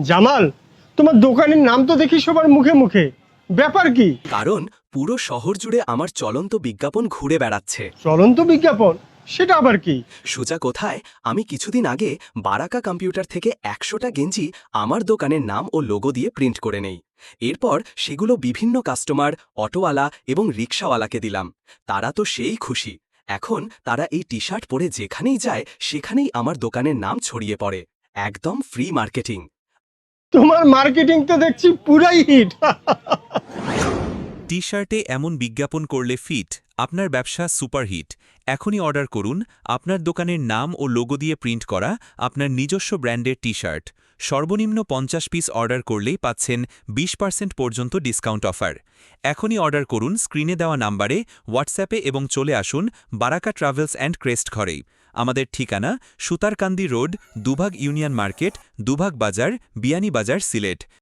জামাল তোমার দোকানের নাম তো দেখি সবার মুখে মুখে। ব্যাপার কি? কারণ পুরো শহর জুড়ে আমার চলন্ত বিজ্ঞাপন ঘুরে বেড়াচ্ছে। চলন্ত বিজ্ঞাপন? সেটা আবার কি? সোজা কোথায়? আমি কিছুদিন আগে বারাকা কম্পিউটার থেকে একশোটা গেঞ্জি আমার দোকানের নাম ও লোগো দিয়ে প্রিন্ট করে নেই। এরপর সেগুলো বিভিন্ন কাস্টমার অটোওয়ালা এবং রিক্সাওয়ালাকে দিলাম। তারা তো সেই খুশি। এখন তারা এই টি শার্ট পরে যেখানেই যায় সেখানেই আমার দোকানের নাম ছড়িয়ে পড়ে। একদম ফ্রি মার্কেটিং। তোমার মার্কেটিং তো দেখছি পুরাই হিট টি শার্টে এমন বিজ্ঞাপন করলে ফিট আপনার ব্যবসা সুপারহিট এখনই অর্ডার করুন, আপনার দোকানের নাম ও লোগো দিয়ে প্রিন্ট করা আপনার নিজস্ব ব্র্যান্ডের টি শার্ট সর্বনিম্ন পঞ্চাশ পিস অর্ডার করলেই পাচ্ছেন বিশ পার্সেন্ট পর্যন্ত ডিসকাউন্ট অফার এখনই অর্ডার করুন স্ক্রিনে দেওয়া নাম্বারে হোয়াটসঅ্যাপে এবং চলে আসুন বারাকা ট্রাভেলস অ্যান্ড ক্রেস্ট ঘরেই আমাদের ঠিকানা Sutarkandi road Dubhag union market Dubhag Bazar Beanibazar Sylhet.